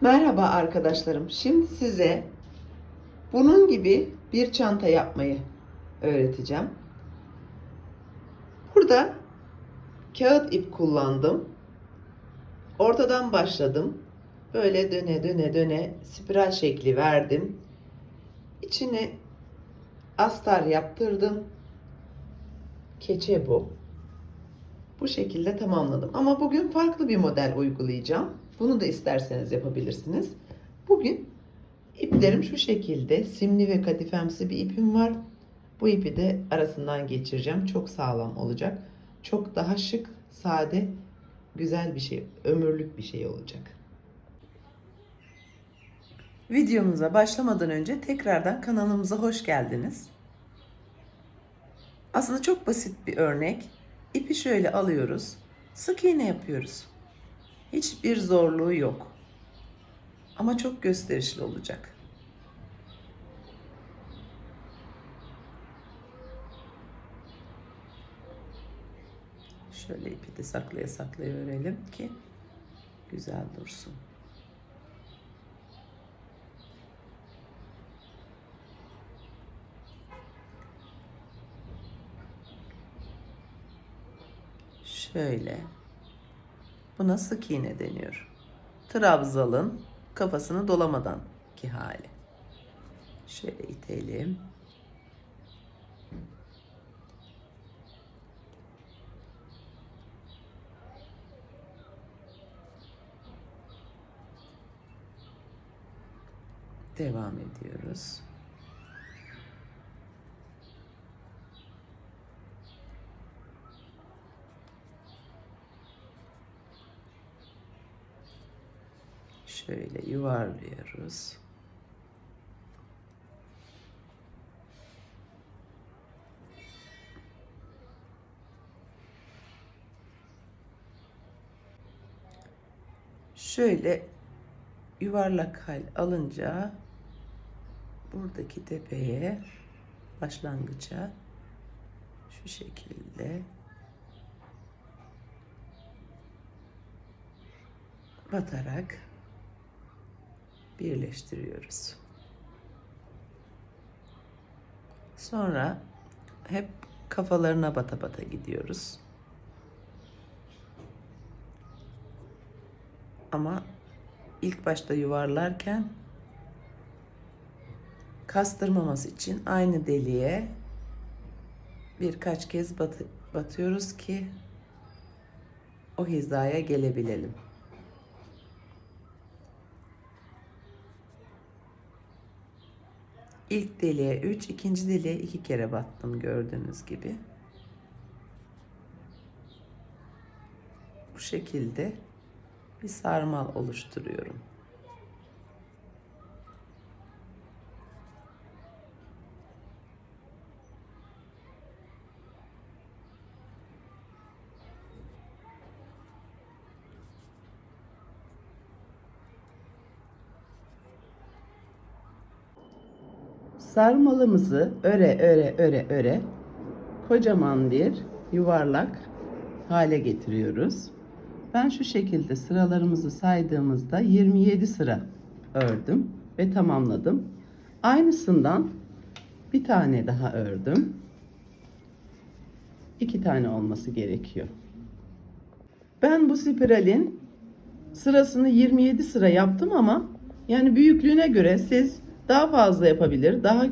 Merhaba arkadaşlarım. Şimdi size bunun gibi bir çanta yapmayı öğreteceğim. Burada kağıt ip kullandım. Ortadan başladım. Böyle döne döne döne spiral şekli verdim. İçine astar yaptırdım. Keçe bu. Bu şekilde tamamladım. Ama bugün farklı bir model uygulayacağım. Bunu da isterseniz yapabilirsiniz. Bugün iplerim şu şekilde. Simli ve kadifemsi bir ipim var. Bu ipi de arasından geçireceğim. Çok sağlam olacak. Çok daha şık, sade, güzel bir şey, ömürlük bir şey olacak. Videomuza başlamadan önce tekrardan kanalımıza hoş geldiniz. Aslında çok basit bir örnek. İpi şöyle alıyoruz. Sık iğne yapıyoruz. Hiçbir zorluğu yok. Ama çok gösterişli olacak. Şöyle ipi de saklaya saklaya örelim ki güzel dursun. Şöyle. Buna sık iğne deniyor. Trabzalın kafasını dolamadan ki hali. Şöyle itelim. Devam ediyoruz. Şöyle yuvarlıyoruz. Şöyle yuvarlak hal alınca buradaki tepeye başlangıça şu şekilde batarak birleştiriyoruz. Sonra hep kafalarına bata bata gidiyoruz. Ama ilk başta yuvarlarken kastırmaması için aynı deliğe birkaç kez batı, batıyoruz ki o hizaya gelebilelim. İlk deliğe 3, ikinci deliğe 2 kere battım gördüğünüz gibi. Bu şekilde bir sarmal oluşturuyorum. Sarmalımızı öre öre öre öre kocaman bir yuvarlak hale getiriyoruz. Ben şu şekilde sıralarımızı saydığımızda 27 sıra ördüm ve tamamladım. Aynısından bir tane daha ördüm. İki tane olması gerekiyor. Ben bu spiralin sırasını 27 sıra yaptım ama yani büyüklüğüne göre siz daha fazla yapabilir, daha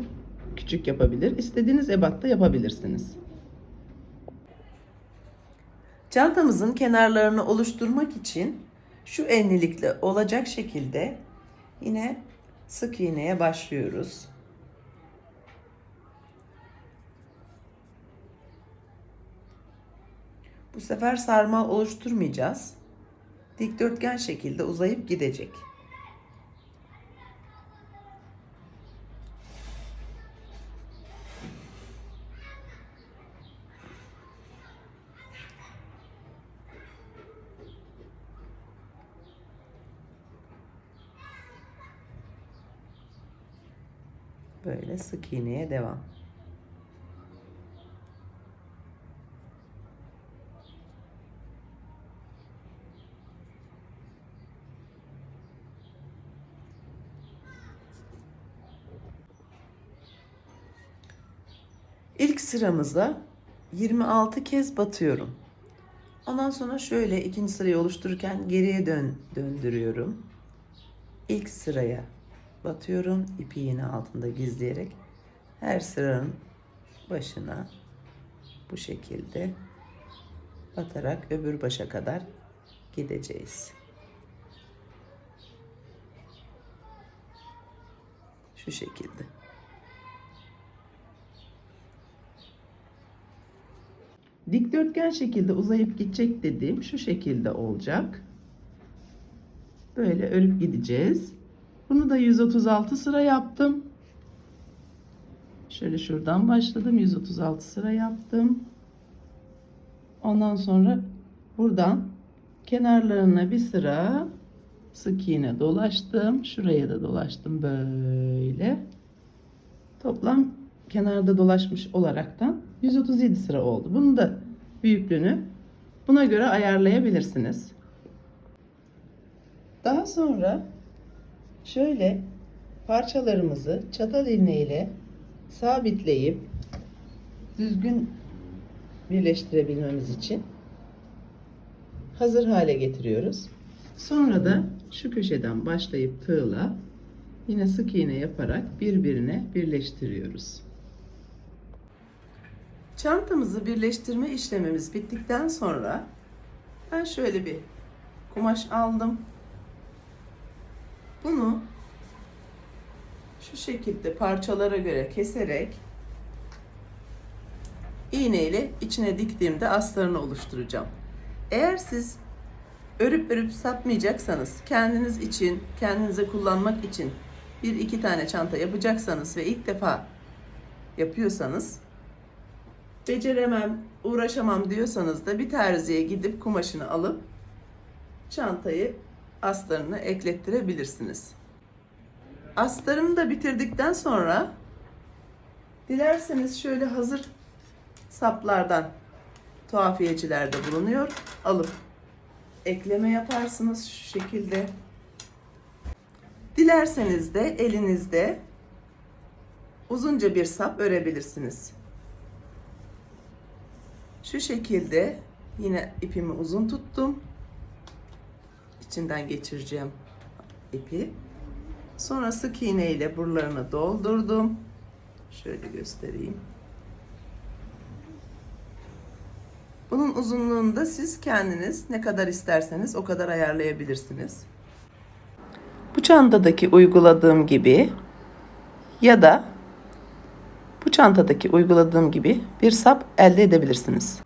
küçük yapabilir. İstediğiniz ebatta yapabilirsiniz. Çantamızın kenarlarını oluşturmak için şu enlilikle olacak şekilde yine sık iğneye başlıyoruz. Bu sefer sarmal oluşturmayacağız. Dikdörtgen şekilde uzayıp gidecek. Böyle sık iğneye devam. İlk sıramıza 26 kez batıyorum. Ondan sonra şöyle ikinci sırayı oluştururken geriye dön döndürüyorum. İlk sıraya batıyorum. ipi yine altında gizleyerek her sıranın başına bu şekilde batarak öbür başa kadar gideceğiz. Şu şekilde. Dikdörtgen şekilde uzayıp gidecek dediğim şu şekilde olacak. Böyle örüp gideceğiz. Bunu da 136 sıra yaptım. Şöyle şuradan başladım. 136 sıra yaptım. Ondan sonra buradan kenarlarına bir sıra sık iğne dolaştım. Şuraya da dolaştım böyle. Toplam kenarda dolaşmış olaraktan 137 sıra oldu. Bunu da büyüklüğünü buna göre ayarlayabilirsiniz. Daha sonra şöyle parçalarımızı çatal ilmeğiyle sabitleyip düzgün birleştirebilmemiz için hazır hale getiriyoruz. Sonra da şu köşeden başlayıp tığla yine sık iğne yaparak birbirine birleştiriyoruz. Çantamızı birleştirme işlemimiz bittikten sonra ben şöyle bir kumaş aldım. Bunu şu şekilde parçalara göre keserek iğneyle içine diktiğimde astarını oluşturacağım. Eğer siz örüp örüp satmayacaksanız, kendiniz için, kendinize kullanmak için bir iki tane çanta yapacaksanız ve ilk defa yapıyorsanız, beceremem, uğraşamam diyorsanız da bir terziye gidip kumaşını alıp çantayı astarını eklettirebilirsiniz. Astarımı da bitirdikten sonra dilerseniz şöyle hazır saplardan tuhafiyecilerde bulunuyor. Alıp ekleme yaparsınız şu şekilde. Dilerseniz de elinizde uzunca bir sap örebilirsiniz. Şu şekilde yine ipimi uzun tuttum. İçinden geçireceğim ipi. Sonra sık iğne ile buralarını doldurdum. Şöyle göstereyim. Bunun uzunluğunu da siz kendiniz ne kadar isterseniz o kadar ayarlayabilirsiniz. Bu çantadaki uyguladığım gibi ya da bu çantadaki uyguladığım gibi bir sap elde edebilirsiniz.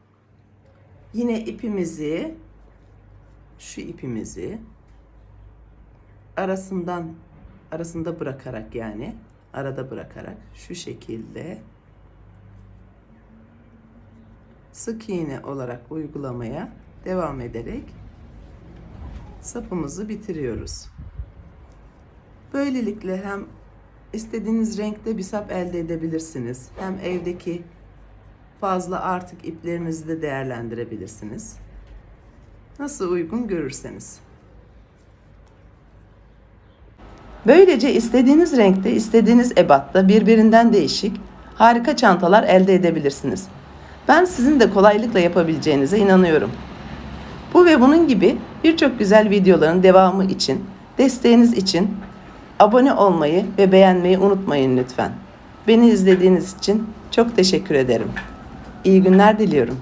Yine ipimizi şu ipimizi arasından arasında bırakarak yani arada bırakarak şu şekilde sık iğne olarak uygulamaya devam ederek sapımızı bitiriyoruz. Böylelikle hem istediğiniz renkte bir sap elde edebilirsiniz. Hem evdeki fazla artık iplerinizi de değerlendirebilirsiniz. Nasıl uygun görürseniz. Böylece istediğiniz renkte, istediğiniz ebatta birbirinden değişik harika çantalar elde edebilirsiniz. Ben sizin de kolaylıkla yapabileceğinize inanıyorum. Bu ve bunun gibi birçok güzel videoların devamı için, desteğiniz için abone olmayı ve beğenmeyi unutmayın lütfen. Beni izlediğiniz için çok teşekkür ederim. İyi günler diliyorum.